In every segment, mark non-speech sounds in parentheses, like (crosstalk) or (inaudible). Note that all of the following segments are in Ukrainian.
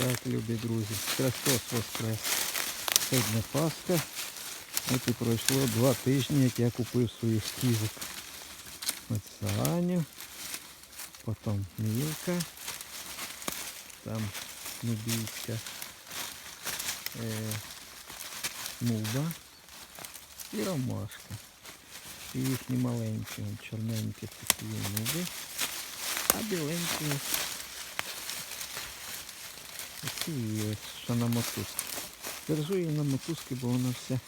Так, любі друзі, Христос Воскрес. Сьогодні Пасха. От і пройшло два тижні, як я купив свою скізок. Ось Аню, потім Мілка, там Нубійська, е, Нуба і Ромашка. І їхні маленькі, чорненькі такі нуби, а біленькі Оці її на мотузці. Держу її на мотузки, бо вона вся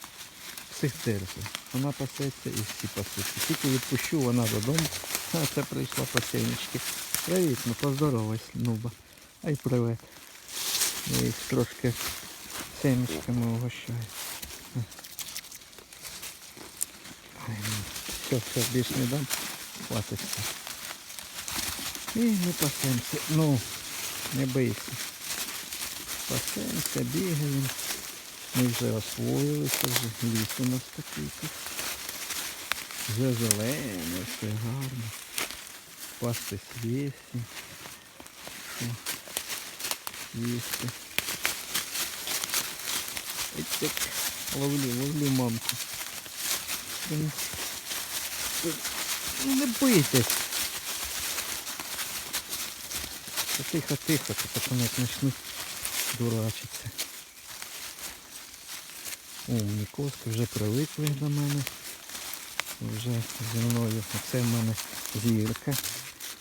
всіх терпить. Вона пасеться і всі пасуться. Тільки відпущу вона додому. А це прийшла по сімечки. Привіт, ну поздоровайся, Нуба. Ай привет. Я їх трошки семечками угощаю. Ай, ну, все, все, більш не дам. Хватиться. І не пасемося. Ну, не бийся. Пасемося, бігаємо. Ми вже освоїлися, вже ліс у нас такий тут. Вже зелене, все гарно. Пасти. О, Їсти. Ось так. Ловлю, ловлю мамку. Ну, Не бийтесь. Тихо, тихо, потім як почнуть дурачиться. Умні коски вже привикли до мене. Вже зі мною. Оце в мене зірка.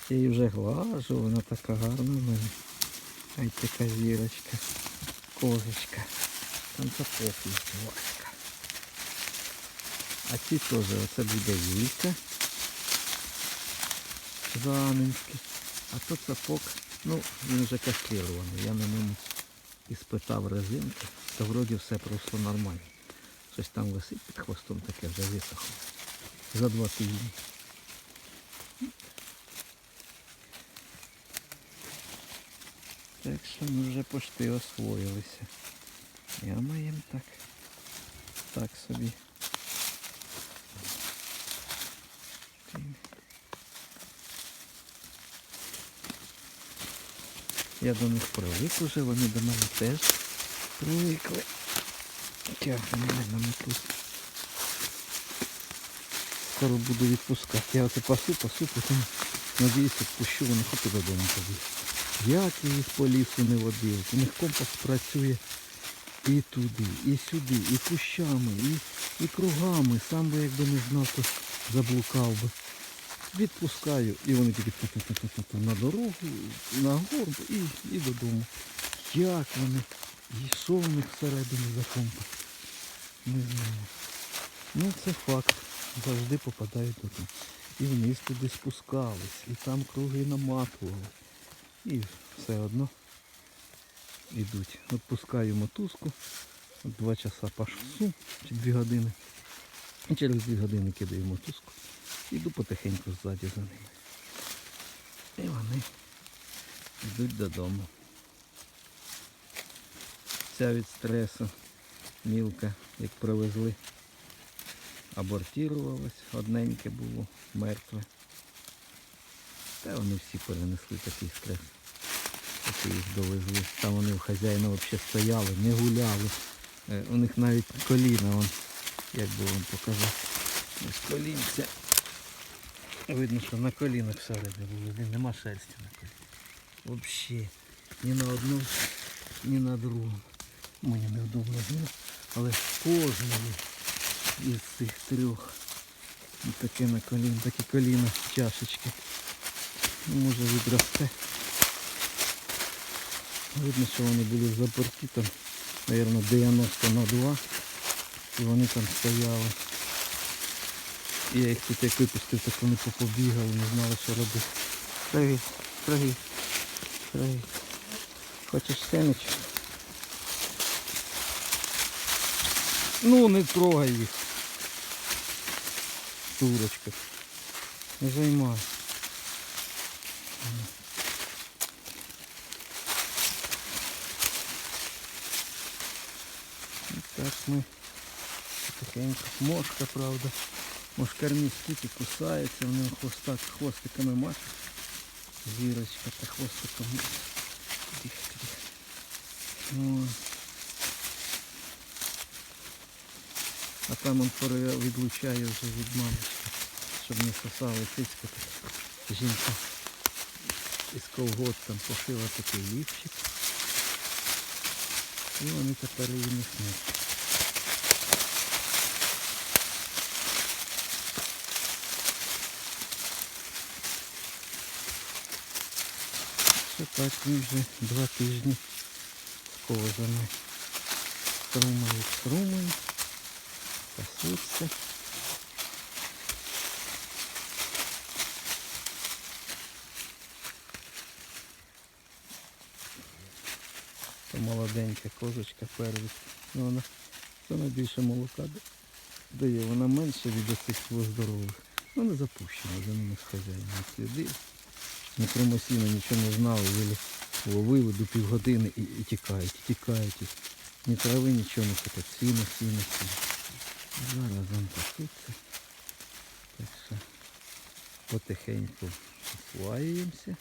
Я її вже глажу, вона така гарна в мене. Ай така зірочка. Козочка. Там цапок є, Васька. А ці теж, оце буде Вілька. Жданинський. А то цапок, ну, він вже кастрирований. Я на ньому іспитав резинки, то вроді все пройшло нормально. Щось там висить під хвостом таке вже висохло. За два тижні. Так що ми вже почти освоїлися. Я маєм так. Так собі. Я до них привик уже, вони до мене теж привикли. Тягне мене мету. Скоро буду відпускати. Я оце пасу, пасу, потім надіюсь, відпущу, вони хоч додому побіг. Як я їх по лісу не водив. У них компас працює і туди, і сюди, і кущами, і, і кругами. Сам би якби не знав, то заблукав би. Відпускаю і вони тільки ту-ту-ту-ту-ту на дорогу, на горб і, і додому. Як вони? І що в них всередині за компас? Не знаю. Ну це факт. Завжди попадають додому. І вниз туди спускались, і там круги наматували. І все одно йдуть. Відпускаю мотузку. От Два часа пашу чи дві години. І через дві години кидаю мотузку. Іду потихеньку ззаді за ними. І вони йдуть додому. Ця від стресу мілка, як привезли, абортірувалась, одненьке було, мертве. Та вони всі перенесли такий стрес. Поки їх довезли. Там вони у хазяїна взагалі стояли, не гуляли. Е, У них навіть коліна, як би вам показати. Ось колінця. Видно, що на колінах всередині були, нема шерсті на колінах. Взагалі. Ні на одному, ні на другому. Мені невдобно знімати. Але кожної із цих трьох ось таке на коліна, такі коліна, чашечки. Ну, може відросте. Видно, що вони були заперті там, мабуть, 90 на 2. І вони там стояли. І я їх тут як випустив, так вони попобігали, не знали, що робити. Привіт, привіт, привіт. Хочеш семечок? Ну, не трогай їх. Дурочка. Не займай. Так ми потихеньку. Мошка, правда. Мошкар містить і кусається, вони хвоста, хвостиками машуть. Зірочка та хвостиком. А там он відлучає вже від мамочки, щоб не сосали цицьку. Жінка із колгот там пошила такий лівчик. І вони тепер її не снять. Так, вже два тижні з козами. Струмають, струмають, пасуться. Це молоденька козочка первість. Ну, вона саме більше молока дає, вона менше від оцих здорових. Не запущена, за ними з хазяїном Не промосіно, нічого не знали, ловили до півгодини і, і тікають, і тікають. Ні трави, нічого не хотять. Сіно, сіно, сіно. Зараз вам пасуться. Так що потихеньку осваюємося.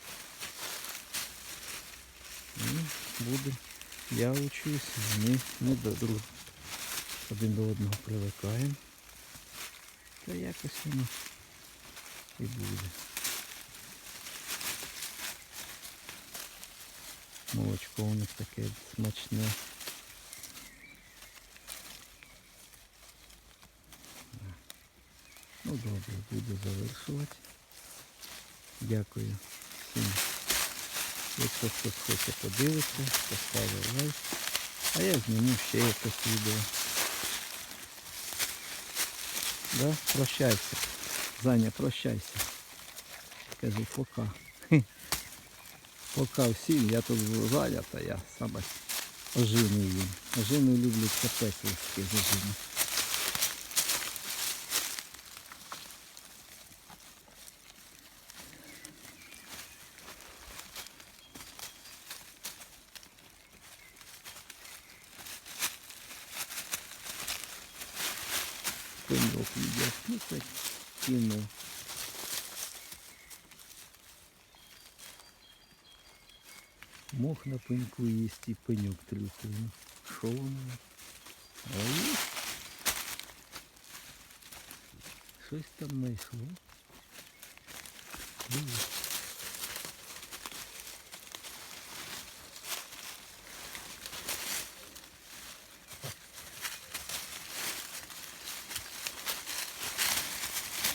І буде. Я учусь, ми, ми до друг один до одного привикаємо. Та якось воно і буде. Молочко у них таке смачне. Ну добре, буду завершувати. Дякую всім. Якщо хтось хоче подивитися, поставив лайк. А я зніму ще якесь відео. Да? Прощайся. Заня, прощайся. Кажи пока. (laughs) Пока всім, я тут зайнята, я саме ожини їм. Ожини люблять капець з ожини. Пеньок їдять. Ну так кіно. Мох на пеньку їсть і пеньок трюкає. Ну, Що воно? Ой. Щось там знайшло. Дивись.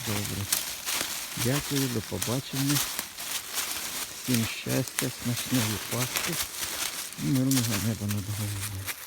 Добре. Дякую, до побачення. Всім щастя, смачної пасти мирного неба над головою.